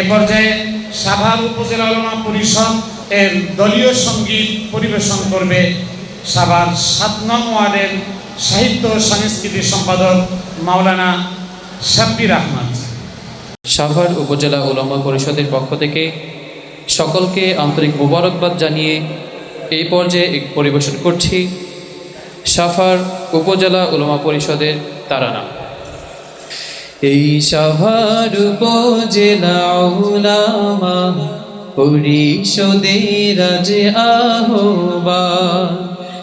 এ পর্যায়ে সাভার উপজেলা আলমা পরিষদ এর দলীয় সংগীত পরিবেশন করবে সাভার সাত নং ওয়ার্ডের সাহিত্য ও সাংস্কৃতিক সম্পাদক মাওলানা শাব্বির আহমদ। সাভার উপজেলা উলামা পরিষদের পক্ষ থেকে সকলকে আন্তরিক মোবারকবাদ জানিয়ে এই পর্যায়ে পরিবেশন করছি। সাভার উপজেলা উলামা পরিষদের তারানা এই সাভার উপজেলা উলামা, পরিষদের আজ আহ্বান।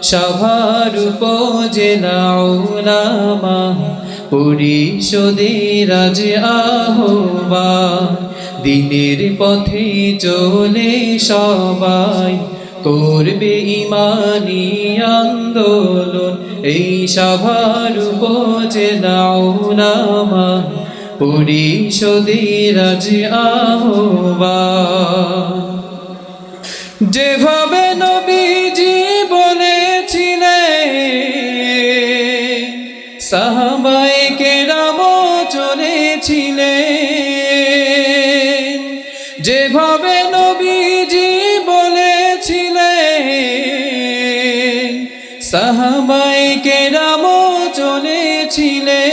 সাভার উপজেলা উলামা, পরিষদের আজ আহ্বান। দিনের পথে চলে সবাই করবে ইমানি আন্দোলন। এই সভার উপজেলা উলামা পরিষদের আজ আহ্বান যেভাবে নবীজি বলেছিলেন, সাহাবাই কেরাম চলেছিলেন। যেভাবে নবীজি সাহাবাই কেরাম চলেছিলে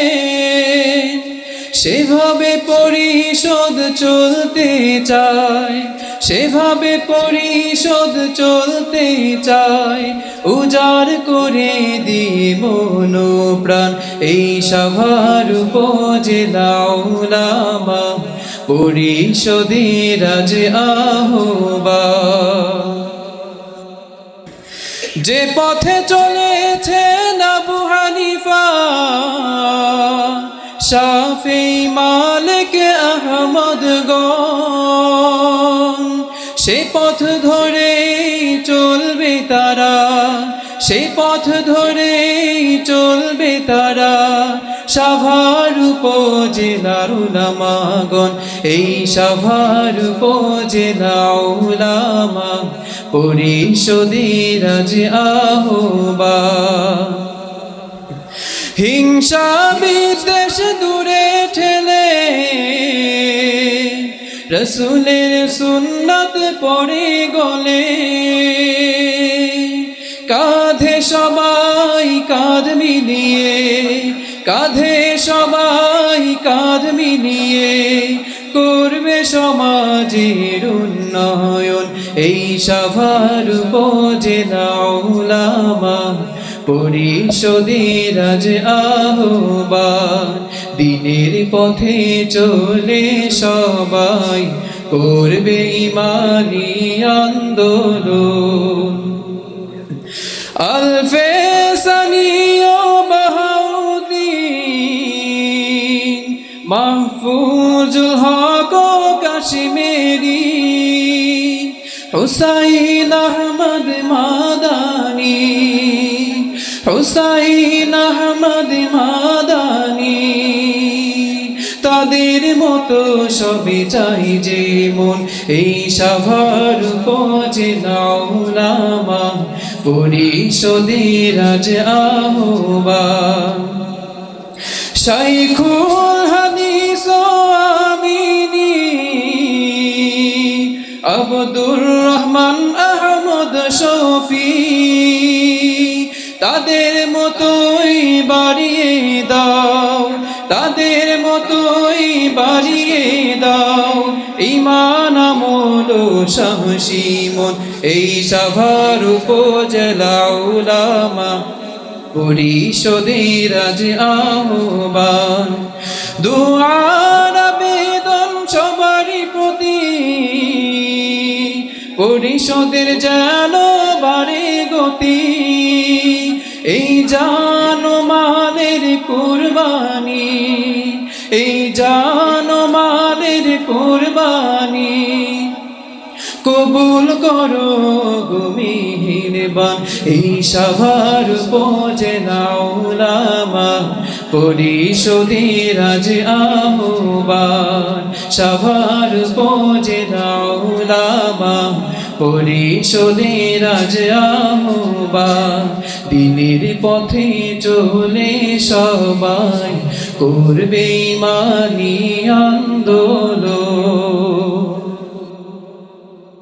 সেভাবে পরিশোধ চলতে চায়, সেভাবে পরিশোধ চলতে চায়। উজাড় করে মনো প্রাণ এই সভার উপজেলা উলামা পরিশোধের আজ আহ্বান। যে পথে চলেছে আবু হানিফা, শাফি মালিক আহমদ সে পথ ধরে চলবে তারা সে পথ ধরে চলবে তারা। সাভার উপজেলার উলামাগণ, এই সাভার উপজেলা উলামা পরিষদের আজ আহ্বান হিংসা বিদ্বেষ দূরে ঠেলে, রসুলের সুন্নত পড়ে গলে। কাঁধে সবাই কাঁধ মিলিয়ে, কাঁধে সবাই কাঁধ মিলিয়ে, করবে সমাজের উন্নয়ন। এই সভার উপজেলা উলামা, পরিষদের আজ আহ্বান। দিনের পথে চলে সবাই করবে ইমানি আন্দোলন। আলফে মাহফুজুল হক কাশ্মীরি হুসাইন আহমদ মাদানি, হুসাইন আহমদ মাদানী, তাদের মতো সবে চাই যে মন, এই সভার উপজেলা উলামা পরিষদের আজ আহ্বান। শাইখুল হাদিস আব্দুর রহমান আহমদ শফি তাদের মতোই বাড়িয়ে দাও, তাদের মতোই বাড়িয়ে দাও। ইমান আমল সাহসী মন, এই সভার উপজেলা উলামা পরিষদের আজ আহ্বান। দুয়ার পরিষদের যেন বাড়ে গতি, এই জানমালের কুরবানি, এই জানমালের কুরবানি। কবুল করো গুমিহীনবান এই সভার উপজেলা উলামা পরিষদের আজ আহ্বান, সভার উপজেলা উলামা পরিষদের আজ আহবা দিনের পথে চলে সবাই করবে মানি আন্দোলন।